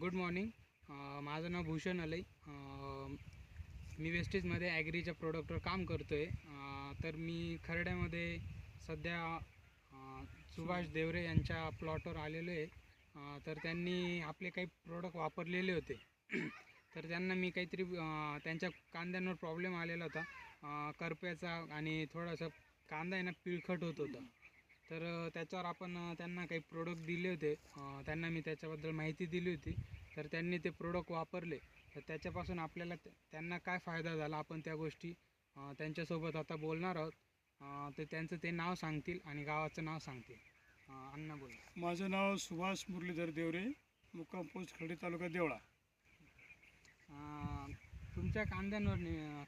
Good morning. माझं नाव भूषण अलई. मी वेस्टेजमध्ये ॲग्रीच्या प्रोडक्टवर काम करतो आहे तर मी खरड्यामध्ये सध्या सुभाष देवरे यांच्या प्लॉटवर आलेलो आहे. तर त्यांनी आपले काही प्रोडक्ट वापरलेले होते. तर त्यांना मी काहीतरी त्यांच्या कांद्यांवर प्रॉब्लेम आलेला होता. करप्याचा आणि थोडासा कांदा आहे ना पिळखट होत होता. तर त्याच्यावर आपण त्यांना काही प्रोडक्ट दिले होते. त्यांना मी त्याच्याबद्दल माहिती दिली होती. तर त्यांनी ते प्रोडक्ट वापरले. तर त्याच्यापासून आपल्याला त्या- त्यांना काय फायदा झाला आपण त्या गोष्टी? त्यांच्यासोबत आता बोलणार आहोत. अ, ते त्यांचं ते नाव सांगतील आणि गावाचं नाव सांगतील. अण्णा बोला. माझं नाव सुभाष मुरलीधर देवरे मुक्काम पोस्ट खर्डी तालुका देवळा. तुमच्या कांद्यांवर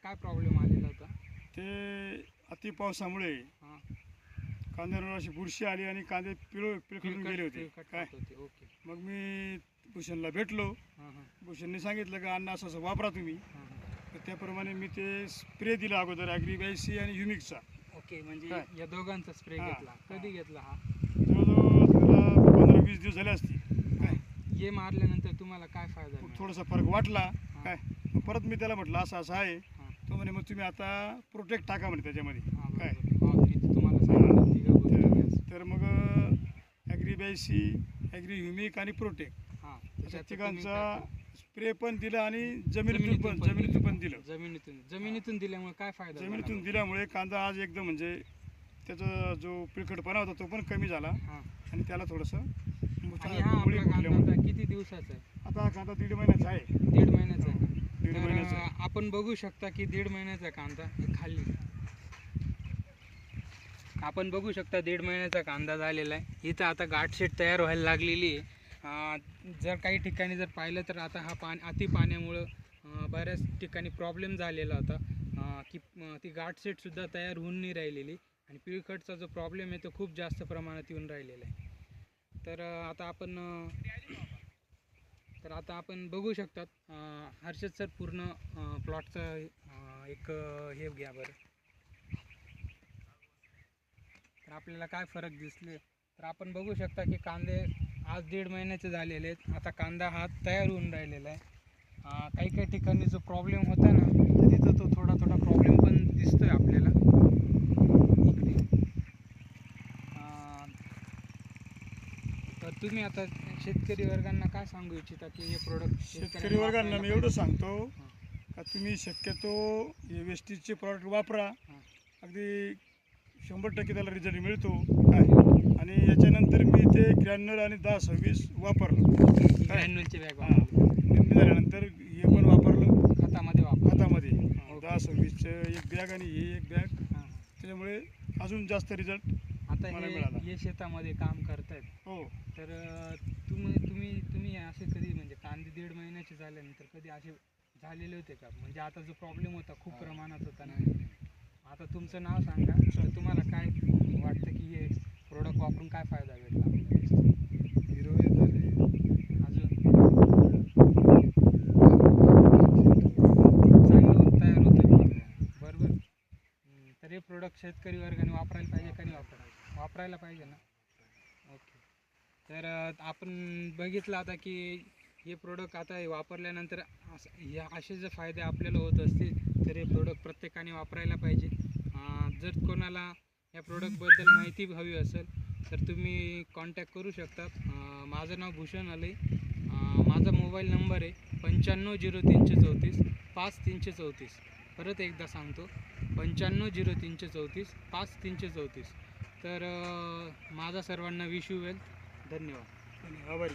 काय प्रॉब्लेम आलेला होता? ते अति पावसामुळे हां. कांद्यांवर अशी बुरशी आली आणि कांदे पिळ पिळखडून गेले होते. काय? ओके. मग मी भूषणला भेटलो. भूषणने सांगितलं का अन्न असं असं वापरा तुम्ही. तर त्याप्रमाणे मी ते स्प्रे दिला अगोदर ॲग्रीबायसी आणि युनिकचा ओके म्हणजे? या दोघांचा स्प्रे हां, घेतला. कधी घेतला हा? जवळजवळ त्याला पंधरा वीस दिवस झाले असतील. काय? हे मारल्यानंतर तुम्हाला काय फायदा मग मिळाला? थोडासा फरक वाटला. काय? मग परत मी त्याला म्हटलं असं असं आहे. हां, तो म्हणे मग तुम्ही आता प्रोटेक्ट टाका म्हणे त्याच्यामध्ये. हां, काय बरोबर. हो, तर तुम्हाला सांगितलं घ्यायचं. तर मग ॲग्रीबायसी ॲग्री ह्युमिक आणि प्रोटेक्ट हां, अशा तिघांचा? स्प्रे पण दिला आणि जमिनीतून पण जमिनीतून पण दिलं जमिनीतून जमिनीतून दिल्यामुळे काय फायदा झाला? जमिनीतून दिल्यामुळे कांदा आज एकदम म्हणजे त्याचा जो पिळखटपणा होता तो पण कमी झाला हां. आणि त्याला थोडंसं आणि हा मुळी आपला कांदा फुटल्यामुळे आता किती दिवसाचा आहे आता हा कांदा दीड महिन्याचा आहे दीड महिन्याचा आहे का? दीड तर, महिन्याचा आहे. आपण बघू शकता की दीड महिन्याचा कांदा खाली आपण बघू शकता दीड महिन्याचा कांदा झालेला आहे. इथं आता गाठशेट तयार व्हायला लागलेली आहे. जर काही ठिकाणी जर पाहिलं तर आता हा पाणी अति पाण्यामुळं बऱ्याच ठिकाणी प्रॉब्लेम झालेला होता. की ती गाठशेटसुद्धा तयार होऊन नाही राहिलेली. आणि पिळखटचा जो प्रॉब्लेम आहे तो खूप जास्त प्रमाणात येऊन राहिलेला आहे. तर आता आपण तर आता आपण बघू शकतात हर्षद सर पूर्ण प्लॉटचं एक हे घ्या बरं तर आपल्याला काय फरक दिसले? तर आपण बघू शकता की कांदे आज दीड महिन्याचे झालेले आहेत. आता कांदा हा तयार होऊन राहिलेला आहे. काही काही ठिकाणी जो प्रॉब्लेम होता ना तर तिथं तो थोडा थोडा प्रॉब्लेम पण दिसतोय आपल्याला. इकडे. अं, तर तुम्ही आता शेतकरी वर्गांना काय सांगू इच्छिता की हे प्रोडक्ट शेतकरी वर्गांना मी एवढं सांगतो का तुम्ही शक्यतो हे वेस्टीजचे प्रॉडक्ट वापरा. अगदी शंभर टक्के त्याला रिझल्ट मिळतो. काय आणि याच्यानंतर मी ते ग्रॅन्युलर आणि दहा सव्वीस वापरलं. काय ग्रॅन्युलचे बॅग हां. निम्मी झाल्यानंतर हे पण वापरलं. खतामध्ये वापर हातामध्ये. दहा सव्वीसचं एक बॅग आणि हे एक बॅग. त्याच्यामुळे अजून जास्त रिझल्ट आता मला हे मिळाला. हे शेतामध्ये काम करतायत. हो. तर अं, तुम्ही तुम्ही तुम्ही असे कधी म्हणजे कांदे दीड महिन्याचे झाल्यानंतर कधी असे झालेले होते का? म्हणजे आता जो प्रॉब्लेम होता खूप प्रमाणात होता. तुमचं नाव सांगा. तर तुम्हाला काय वाटतं की हे प्रोडक्ट वापरून काय फायदा भेटला? झाले. अजून? चांगलं तयार होतं बरोबर. तर हे प्रोडक्ट शेतकरी वर्गाने वापरायला पाहिजे का नाही वापरायला? वापरायला पाहिजे ना? ओके तर आपण बघितलं आता की हे प्रोडक्ट आता हे वापरल्यानंतर असं जर फायदे आपल्याला होत असतील तर हे प्रोडक्ट प्रत्येकाने वापरायला पाहिजे. जर कोणाला या प्रोडक्टबद्दल माहिती हवी असेल तर तुम्ही कॉन्टॅक्ट करू शकता. माझं नाव भूषण आले. माझा मोबाईल नंबर आहे पंच्याण्णव झिरो तीनशे चौतीस पाच तीनशे चौतीस. परत एकदा सांगतो पंच्याण्णव झिरो तीनशे चौतीस पाच तीनशे चौतीस. तर माझा सर्वांना विश यू वेल धन्यवाद. आभारी.